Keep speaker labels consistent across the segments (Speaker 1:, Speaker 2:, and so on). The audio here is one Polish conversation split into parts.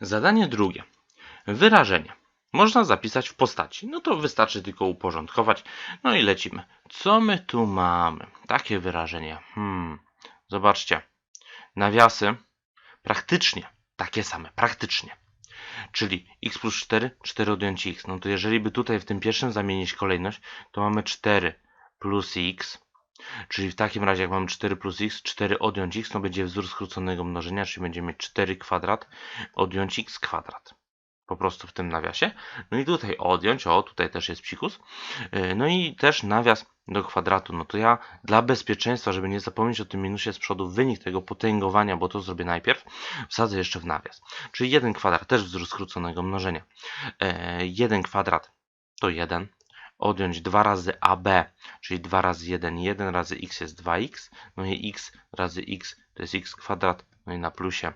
Speaker 1: Zadanie drugie. Wyrażenie. Można zapisać w postaci. No to wystarczy tylko uporządkować. No i lecimy. Co my tu mamy? Takie wyrażenie. Hmm. Zobaczcie. Nawiasy praktycznie takie same. Praktycznie. Czyli x plus 4, 4 odjąć x. No to jeżeli by tutaj w tym pierwszym zamienić kolejność, to mamy 4 plus x. Czyli w takim razie, jak mamy 4 plus x, 4 odjąć x, to będzie wzór skróconego mnożenia, czyli będziemy mieć 4 kwadrat odjąć x kwadrat. Po prostu w tym nawiasie. No i tutaj odjąć, o tutaj też jest psikus. Yy, No i też nawias do kwadratu. No to ja dla bezpieczeństwa, żeby nie zapomnieć o tym minusie z przodu, wynik tego potęgowania, bo to zrobię najpierw, wsadzę jeszcze w nawias. Czyli 1 kwadrat, też wzór skróconego mnożenia. Yy, 1 kwadrat to 1. Odjąć 2 razy AB, czyli 2 razy 1, 1 razy x jest 2x. No i x razy x to jest x kwadrat, no i na plusie.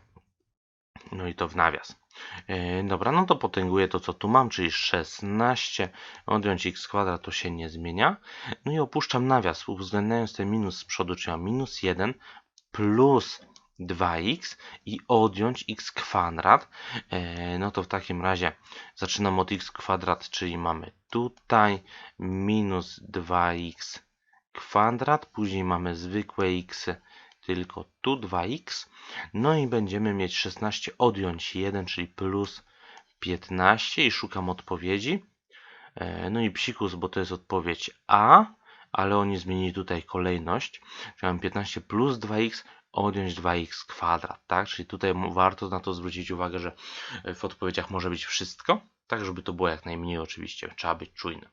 Speaker 1: No i to w nawias. Yy, dobra, no to potęguję to, co tu mam, czyli 16. Odjąć x kwadrat to się nie zmienia. No i opuszczam nawias, uwzględniając ten minus z przodu, czyli minus 1 plus 2x i odjąć x kwadrat. Yy, no to w takim razie zaczynam od x kwadrat, czyli mamy tutaj minus 2x kwadrat, później mamy zwykłe x, tylko tu 2x. No i będziemy mieć 16 odjąć 1, czyli plus 15 i szukam odpowiedzi. E, No i psikus, bo to jest odpowiedź A, ale oni zmienili tutaj kolejność. Czyli mam 15 plus 2x odjąć 2x kwadrat, tak? Czyli tutaj warto na to zwrócić uwagę, że w odpowiedziach może być wszystko, tak żeby to było jak najmniej oczywiście. Trzeba być czujnym.